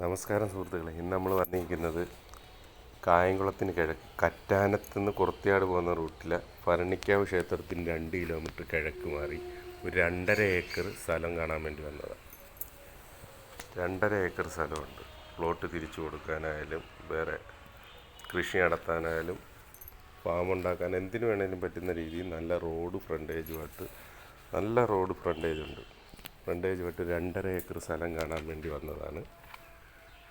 നമസ്കാരം സുഹൃത്തുക്കളെ. ഇന്ന് നമ്മൾ വന്നിരിക്കുന്നത് കായംകുളത്തിന് കിഴക്ക് കറ്റാനത്ത് നിന്ന് കുറത്തിയാട് പോകുന്ന റൂട്ടിലെ ഭരണിക്കാവ് ക്ഷേത്രത്തിന് രണ്ട് കിലോമീറ്റർ കിഴക്ക് മാറി ഒരു രണ്ടര ഏക്കർ സ്ഥലം കാണാൻ വേണ്ടി വന്നതാണ് രണ്ടര ഏക്കർ സ്ഥലമുണ്ട്. പ്ലോട്ട് തിരിച്ചു കൊടുക്കാനായാലും വേറെ കൃഷി നടത്താനായാലും ഫാം ഉണ്ടാക്കാൻ എന്തിനു വേണേലും പറ്റുന്ന രീതിയിൽ നല്ല റോഡ് ഫ്രണ്ടേജുമായിട്ട് നല്ല റോഡ് ഫ്രണ്ടേജ് ഉണ്ട്. ഫ്രണ്ടേജുമായിട്ട് രണ്ടര ഏക്കർ സ്ഥലം കാണാൻ വേണ്ടി വന്നതാണ്.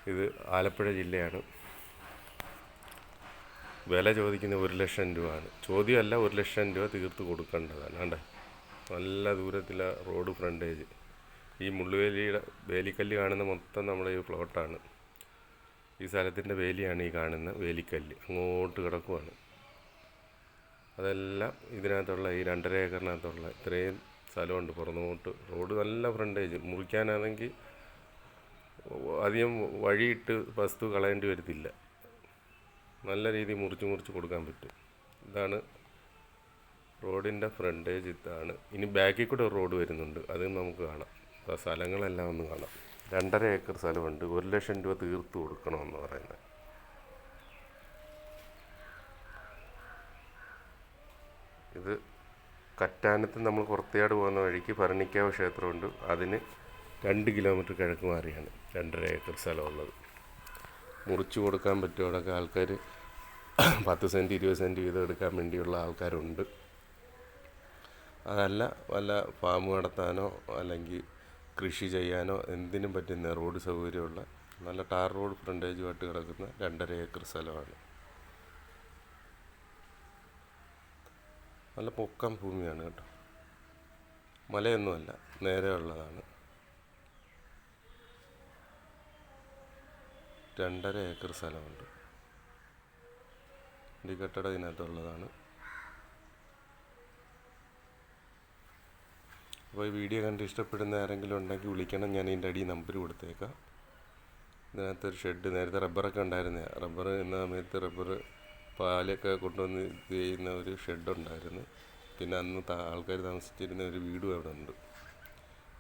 ഇത് ആലപ്പുഴ ജില്ലയാണ്. വില ചോദിക്കുന്നത് ഒരു ലക്ഷം രൂപയാണ്. ചോദ്യമല്ല ഒരു ലക്ഷം രൂപ തീർത്ത് കൊടുക്കേണ്ടതാണ്. കണ്ടേ? നല്ല ദൂരത്തിലെ റോഡ് ഫ്രണ്ടേജ്. ഈ മുള്ളുവേലിയുടെ വേലിക്കല്ല് കാണുന്ന മൊത്തം നമ്മുടെ ഈ പ്ലോട്ടാണ്. ഈ സ്ഥലത്തിന്റെ വേലിയാണ് ഈ കാണുന്ന വേലിക്കല്ല്. അങ്ങോട്ട് കിടക്കുവാണ്. അതെല്ലാം ഇതിനകത്തുള്ള ഈ രണ്ടര ഏക്കറിനകത്തുള്ള ഇത്രയും സ്ഥലമുണ്ട്. പുറന്നോട്ട് റോഡ് നല്ല ഫ്രണ്ടേജ്. മുറിക്കാനാണെങ്കിൽ അധികം വഴിയിട്ട് വസ്തു കളയേണ്ടി വരത്തില്ല. നല്ല രീതിയിൽ മുറിച്ച് മുറിച്ച് കൊടുക്കാൻ പറ്റും. ഇതാണ് റോഡിന്റെ ഫ്രണ്ടേജ് ഇതാണ്. ഇനി ബാക്കിൽ കൂടെ റോഡ് വരുന്നുണ്ട്. അത് നമുക്ക് കാണാം. സ്ഥലങ്ങളെല്ലാം ഒന്ന് കാണാം. രണ്ടര ഏക്കർ സ്ഥലമുണ്ട്. ഒരു ലക്ഷം രൂപ തീർത്ത് കൊടുക്കണമെന്ന് പറയുന്നത്. ഇത് കറ്റാനത്ത് നമ്മൾ കുറത്തിയാട് പോകുന്ന വഴിക്ക് ഭരണിക്കാവ് ക്ഷേത്രമുണ്ട്. അതിന് രണ്ട് കിലോമീറ്റർ കിഴക്ക് മാറിയാണ്. രണ്ടര ഏക്കർ സ്ഥലമുള്ളത്. മുറിച്ചു കൊടുക്കാൻ പറ്റും അവിടെയൊക്കെ ആൾക്കാർ. പത്ത് സെന്റ് ഇരുപത് സെന്റ് വീതം എടുക്കാൻ വേണ്ടിയുള്ള ആൾക്കാരുണ്ട്. അതല്ല വല്ല ഫാം നടത്താനോ അല്ലെങ്കിൽ കൃഷി ചെയ്യാനോ എന്തിനും പറ്റുന്ന റോഡ് സൗകര്യമുള്ള നല്ല ടാർ റോഡ് ഫ്രണ്ടേജുമായിട്ട് കിടക്കുന്ന രണ്ടര ഏക്കർ സ്ഥലമാണ്. നല്ല പൊക്കം ഭൂമിയാണ് കേട്ടോ. മലയൊന്നുമല്ല നേരെ രണ്ടര ഏക്കർ സ്ഥലമുണ്ട്. ഈ കെട്ടിടം ഇതിനകത്തുള്ളതാണ്. അപ്പോൾ ഈ വീഡിയോ കണ്ട് ഇഷ്ടപ്പെടുന്ന ആരെങ്കിലും ഉണ്ടെങ്കിൽ വിളിക്കണം. ഞാൻ ഇതിന്റെ അടി നമ്പർ കൊടുത്തേക്കാം. ഇതിനകത്തൊരു ഷെഡ് നേരത്തെ റബ്ബറൊക്കെ ഉണ്ടായിരുന്ന. റബ്ബർ എന്ന സമയത്ത് റബ്ബർ പാലൊക്കെ കൊണ്ടുവന്ന് ഇത് ചെയ്യുന്ന ഒരു ഷെഡ് ഉണ്ടായിരുന്നു. പിന്നെ അന്ന് ആൾക്കാർ താമസിച്ചിരുന്ന ഒരു വീടും അവിടെ ഉണ്ട്.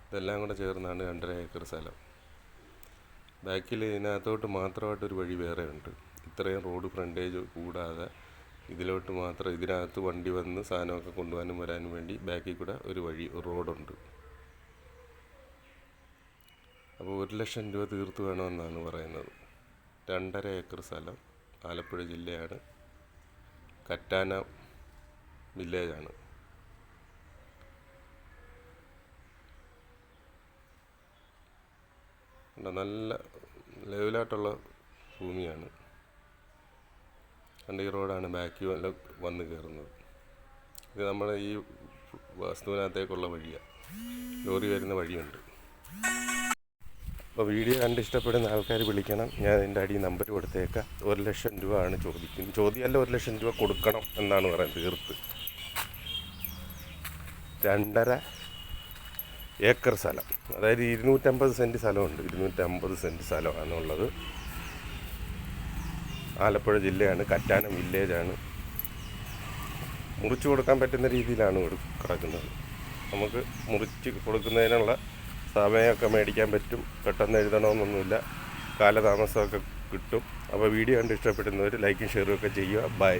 ഇതെല്ലാം കൂടെ ചേർന്നാണ് രണ്ടര ഏക്കർ സ്ഥലം. ബാക്കിൽ ഇതിനകത്തോട്ട് മാത്രമായിട്ടൊരു വഴി വേറെ ഉണ്ട്. ഇത്രയും റോഡ് ഫ്രണ്ടേജ് കൂടാതെ ഇതിലോട്ട് മാത്രം ഇതിനകത്ത് വണ്ടി വന്ന് സാധനമൊക്കെ കൊണ്ടുപോകാനും വരാനും വേണ്ടി ബാക്കിൽ കൂടെ ഒരു വഴി റോഡുണ്ട്. അപ്പോൾ ഒരു ലക്ഷം രൂപ തീർത്ത് വേണമെന്നാണ് പറയുന്നത്. രണ്ടര ഏക്കർ സ്ഥലം ആലപ്പുഴ ജില്ലയാണ്. കറ്റാന വില്ലേജാണ്. നല്ല ലെവലായിട്ടുള്ള ഭൂമിയാണ്. കണ്ട് ഈ റോഡാണ് ബാക്കി വല്ല വന്ന് കയറുന്നത്. ഇത് നമ്മുടെ ഈ വസ്തുവിനകത്തേക്കുള്ള വഴിയാണ് ലോറി വരുന്ന വഴിയുണ്ട്. അപ്പോൾ വീഡിയോ കണ്ട് ഇഷ്ടപ്പെടുന്ന ആൾക്കാർ വിളിക്കണം. ഞാൻ എന്റെ അടി നമ്പർ കൊടുത്തേക്കാം. ഒരു ലക്ഷം രൂപ ആണ് ചോദിക്കുന്നത് ചോദ്യമല്ല ഒരു ലക്ഷം രൂപ കൊടുക്കണം എന്നാണ് പറയുന്നത്. തീർത്ത്. രണ്ടര ഏക്കർ സ്ഥലം. അതായത് ഇരുന്നൂറ്റമ്പത് സെന്റ് സ്ഥലമുണ്ട്. ഇരുന്നൂറ്റമ്പത് സെന്റ് സ്ഥലമാണുള്ളത്. ആലപ്പുഴ ജില്ലയാണ്. കറ്റാനം വില്ലേജാണ്. മുറിച്ചു കൊടുക്കാൻ പറ്റുന്ന രീതിയിലാണ് കൊടു- കിടക്കുന്നത്. നമുക്ക് മുറിച്ച് കൊടുക്കുന്നതിനുള്ള സമയമൊക്കെ മേടിക്കാൻ പറ്റും. പെട്ടെന്ന് എഴുതണമെന്നൊന്നുമില്ല. കാലതാമസമൊക്കെ കിട്ടും. അപ്പോൾ വീഡിയോ കണ്ട് ഇഷ്ടപ്പെടുന്നവർ ലൈക്കും ഷെയറും ഒക്കെ ചെയ്യുക. ബൈ.